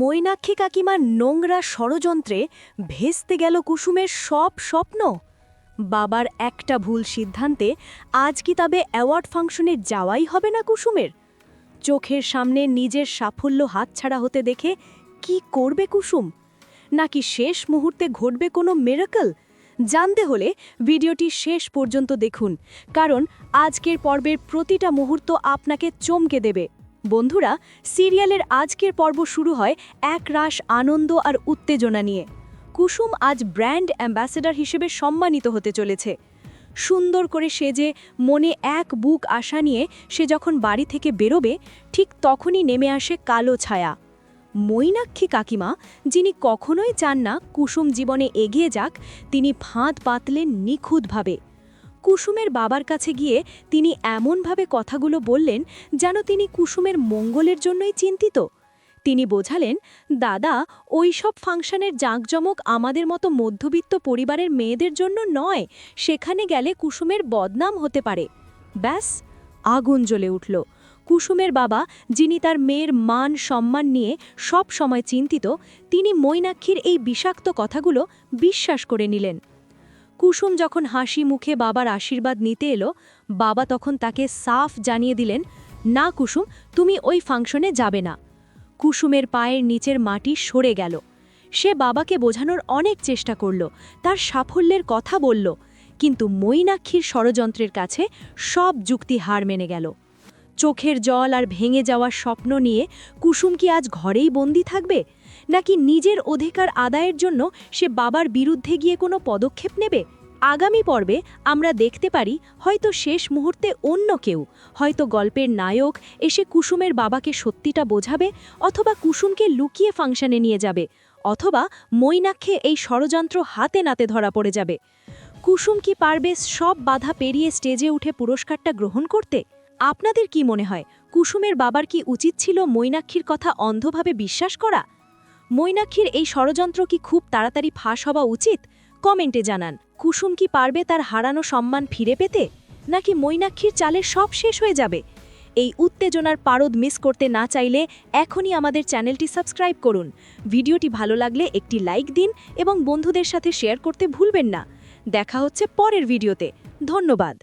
মৈনাক্ষী কাকিমার নোংরা ষড়যন্ত্রে ভেস্তে গেল কুসুমের সব স্বপ্ন। বাবার একটা ভুল সিদ্ধান্তে আজ কি তবে অ্যাওয়ার্ড ফাংশনে যাওয়াই হবে না কুসুমের? চোখের সামনে নিজের সাফল্য হাতছাড়া হতে দেখে কি করবে কুসুম? নাকি শেষ মুহূর্তে ঘটবে কোনো মেরাকল জানতে হলে ভিডিওটি শেষ পর্যন্ত দেখুন, কারণ আজকের পর্বের প্রতিটা মুহূর্ত আপনাকে চমকে দেবে। বন্ধুরা, সিরিয়ালের আজকের পর্ব শুরু হয় এক রাশ আনন্দ আর উত্তেজনা নিয়ে। কুসুম আজ ব্র্যান্ড অ্যাম্বাসেডর হিসেবে সম্মানিত হতে চলেছে। সুন্দর করে সেজে মনে এক বুক আশা নিয়ে সে যখন বাড়ি থেকে বেরোবে, ঠিক তখনই নেমে আসে কালো ছায়া। মৈনাক্ষী কাকিমা, যিনি কখনোই চান না কুসুম জীবনে এগিয়ে যাক, তিনি ফাঁদ পাতলেন নিখুঁতভাবে। কুসুমের বাবার কাছে গিয়ে তিনি এমনভাবে কথাগুলো বললেন যেন তিনি কুসুমের মঙ্গলের জন্যই চিন্তিত। তিনি বোঝালেন, দাদা ওই সব ফাংশনের জাঁকজমক আমাদের মতো মধ্যবিত্ত পরিবারের মেয়েদের জন্য নয়, সেখানে গেলে কুসুমের বদনাম হতে পারে। ব্যাস, আগুন জ্বলে উঠল। কুসুমের বাবা, যিনি তার মেয়ের মান সম্মান নিয়ে সব সময় চিন্তিত, তিনি মৈনাক্ষীর এই বিষাক্ত কথাগুলো বিশ্বাস করে নিলেন। কুসুম যখন হাসি মুখে বাবার আশীর্বাদ নিতে এলো, বাবা তখন তাকে সাফ জানিয়ে দিলেন, না কুসুম, তুমি ওই ফাংশনে যাবে না। কুসুমের পায়ের নিচের মাটি সরে গেল। সে বাবাকে বোঝানোর অনেক চেষ্টা করল, তার সাফল্যের কথা বলল, কিন্তু মৈনাক্ষীর ষড়যন্ত্রের কাছে সব যুক্তি হার মেনে গেল। চোখের জল আর ভেঙে যাওয়ার স্বপ্ন নিয়ে কুসুম কি আজ ঘরেই বন্দি থাকবে? নাকি নিজের অধিকার আদায়ের জন্য সে বাবার বিরুদ্ধে গিয়ে কোনো পদক্ষেপ নেবে? আগামী পর্বে আমরা দেখতে পারি হয়তো শেষ মুহূর্তে অন্য কেউ, হয়তো গল্পের নায়ক এসে কুসুমের বাবাকে সত্যিটা বোঝাবে অথবা কুসুমকে লুকিয়ে ফাংশনে নিয়ে যাবে, অথবা মৈনাক্ষে এই ষড়যন্ত্র হাতে নাতে ধরা পড়ে যাবে। কুসুম কি পারবে সব বাধা পেরিয়ে স্টেজে উঠে পুরস্কারটা গ্রহণ করতে? আপনাদের কি মনে হয়, কুসুমের বাবার কি উচিত ছিল মৈনাক্ষীর কথা অন্ধভাবে বিশ্বাস করা? মৈনাক্ষীর এই ষড়যন্ত্র কি খুব তাড়াতাড়ি ফাঁস হওয়া উচিত? কমেন্টে জানান, কুসুম কি পারবে তার হারানো সম্মান ফিরে পেতে? নাকি মৈনাক্ষীর চালের সব শেষ হয়ে যাবে? এই উত্তেজনার পারদ মিস করতে না চাইলে এখনই আমাদের চ্যানেলটি সাবস্ক্রাইব করুন। ভিডিওটি ভালো লাগলে একটি লাইক দিন এবং বন্ধুদের সাথে শেয়ার করতে ভুলবেন না। দেখা হচ্ছে পরের ভিডিওতে। ধন্যবাদ।